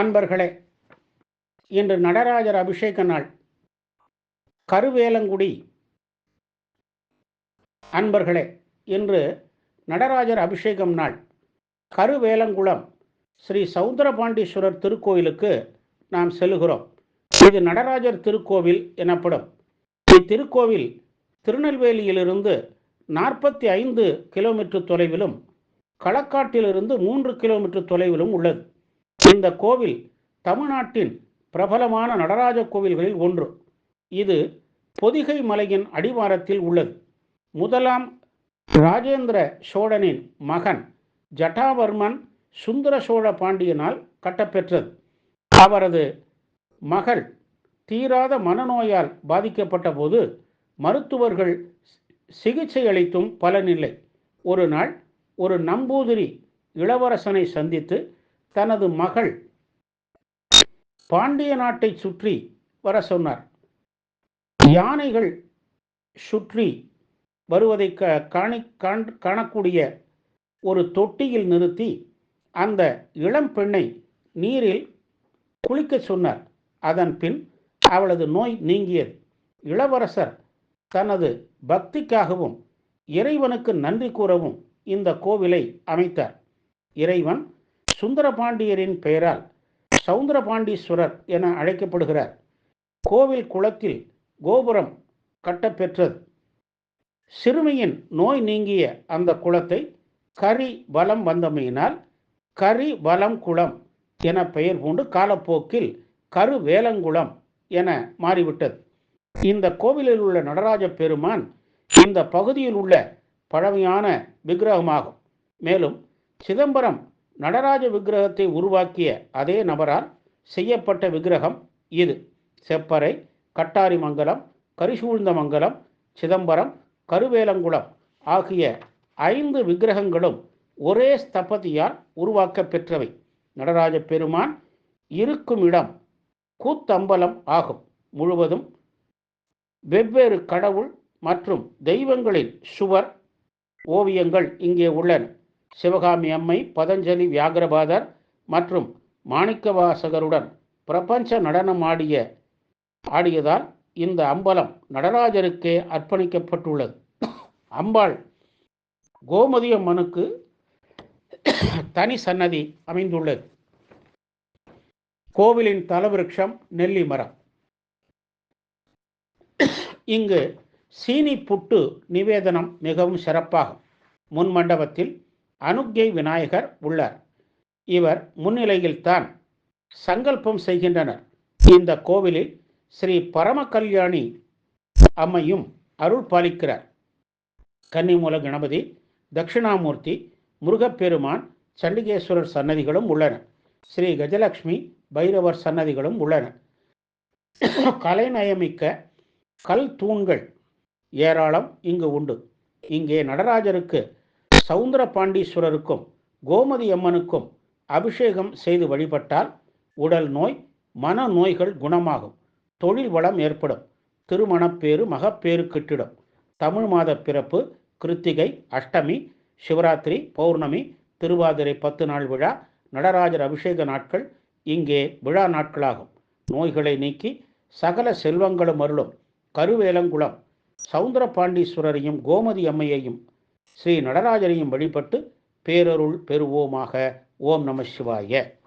அன்பர்களே இன்று நடராஜர் அபிஷேக நாள். கருவேலங்குடி. அன்பர்களே இன்று நடராஜர் அபிஷேகம் நாள். கருவேலங்குளம் ஸ்ரீ சௌந்தரபாண்டீஸ்வரர் திருக்கோயிலுக்கு நாம் செல்கிறோம். இது நடராஜர் திருக்கோவில் எனப்படும். இத்திருக்கோவில் திருநெல்வேலியிலிருந்து நாற்பத்தி ஐந்து கிலோமீட்டர் தொலைவிலும் களக்காட்டிலிருந்து மூன்று கிலோமீட்டர் தொலைவிலும் உள்ளது. இந்த கோவில் தமிழ்நாட்டின் பிரபலமான நடராஜ கோவில்களில் ஒன்று. இது பொதிகை மலையின் அடிவாரத்தில் உள்ளது. முதலாம் ராஜேந்திர சோழனின் மகன் ஜட்டாவர்மன் சுந்தர சோழ பாண்டியனால் கட்டப்பெற்றது. அவரது மகள் தீராத மனநோயால் பாதிக்கப்பட்ட போது மருத்துவர்கள் சிகிச்சை அளித்தும் பலனில்லை. ஒரு நாள் ஒரு நம்பூதிரி இளவரசனை சந்தித்து தனது மகள் பாண்டிய நாட்டை சுற்றி வர சொன்னார். யானைகள் சுற்றி வருவதை க காணி காணக்கூடிய ஒரு தொட்டியில் நிறுத்தி அந்த இளம் பெண்ணை நீரில் குளிக்க சொன்னார். அதன் பின் அவளது நோய் நீங்கியது. இளவரசர் தனது பக்திக்காகவும் இறைவனுக்கு நன்றி கூறவும் இந்த கோவிலை அமைத்தார். இறைவன் சுந்தரபாண்டியரின் பெயரால் சவுந்தரபாண்டீஸ்வரர் என அழைக்கப்படுகிறார். கோவில் குளத்தில் கோபுரம் கட்டப்பெற்றது. சிறுமியின் நோய் நீங்கிய அந்த குளத்தை கரி வலம் வந்தமையினால் கரி வலம் குளம் என பெயர் கொண்டு காலப்போக்கில் கருவேலங்குளம் என மாறிவிட்டது. இந்த கோவிலில் உள்ள நடராஜ பெருமான் இந்த பகுதியில் உள்ள பழமையான விக்கிரகமாகும். மேலும் சிதம்பரம் நடராஜ விக்கிரகத்தை உருவாக்கிய அதே நபரால் செய்யப்பட்ட விக்கிரகம் இது. செப்பறை கட்டாரிமங்கலம் கரிசூழ்ந்தமங்கலம் சிதம்பரம் கருவேலங்குளம் ஆகிய ஐந்து விக்கிரகங்களும் ஒரே ஸ்தபதியால் உருவாக்க பெற்றவை. நடராஜ பெருமான் இருக்கும் இடம் கூத்தம்பலம் ஆகும். முழுவதும் வெவ்வேறு கடவுள் மற்றும் தெய்வங்களின் சுவர் ஓவியங்கள் இங்கே உள்ளன. சிவகாமி அம்மை பதஞ்சலி வியாகரபாதர் மற்றும் மாணிக்கவாசகருடன் பிரபஞ்ச நடனம் ஆடிய ஆடியதால் இந்த அம்பலம் நடராஜருக்கே அர்ப்பணிக்கப்பட்டுள்ளது. அம்பாள் கோமதி அம்மனுக்கு தனி சன்னதி அமைந்துள்ளது. கோவிலின் தலவிருட்சம் நெல்லி மரம். இங்கு சீனி புட்டு நிவேதனம் மிகவும் சிறப்பாகும். முன் மண்டபத்தில் அனுக்கை விநாயகர் உள்ளார். இவர் முன்னிலையில் தான் சங்கல்பம் செய்கின்றனர். இந்த கோவிலில் ஸ்ரீ பரம கல்யாணி அம்மையும் அருள் பாலிக்கிறார். கன்னிமூல கணபதி தட்சிணாமூர்த்தி முருகப்பெருமான் சண்டிகேஸ்வரர் சன்னதிகளும் உள்ளன. ஸ்ரீ கஜலட்சுமி பைரவர் சன்னதிகளும் உள்ளன. கலைநயமிக்க கல் தூண்கள் ஏராளம் இங்கு உண்டு. இங்கே நடராஜருக்கு சவுந்தர பாண்டீஸ்வரருக்கும் கோமதி அம்மனுக்கும் அபிஷேகம் செய்து வழிபட்டால் உடல் நோய் மன நோய்கள் குணமாகும். தொழில் வளம் ஏற்படும். திருமணப்பேறு மகப்பேறு கிட்டிடும் தமிழ் மாத பிறப்பு கிருத்திகை அஷ்டமி சிவராத்திரி பௌர்ணமி திருவாதிரை பத்து நாள் விழா நடராஜர் அபிஷேக நாட்கள் இங்கே விழா நாட்களாகும். நோய்களை நீக்கி சகல செல்வங்களும் அருளும். கருவேலங்குளம் சவுந்தர பாண்டீஸ்வரரையும் கோமதி அம்மையையும் ஸ்ரீ நடராஜனையும் வழிபட்டு பேரருள் பெறுவோமாக. ஓம் நம சிவாய.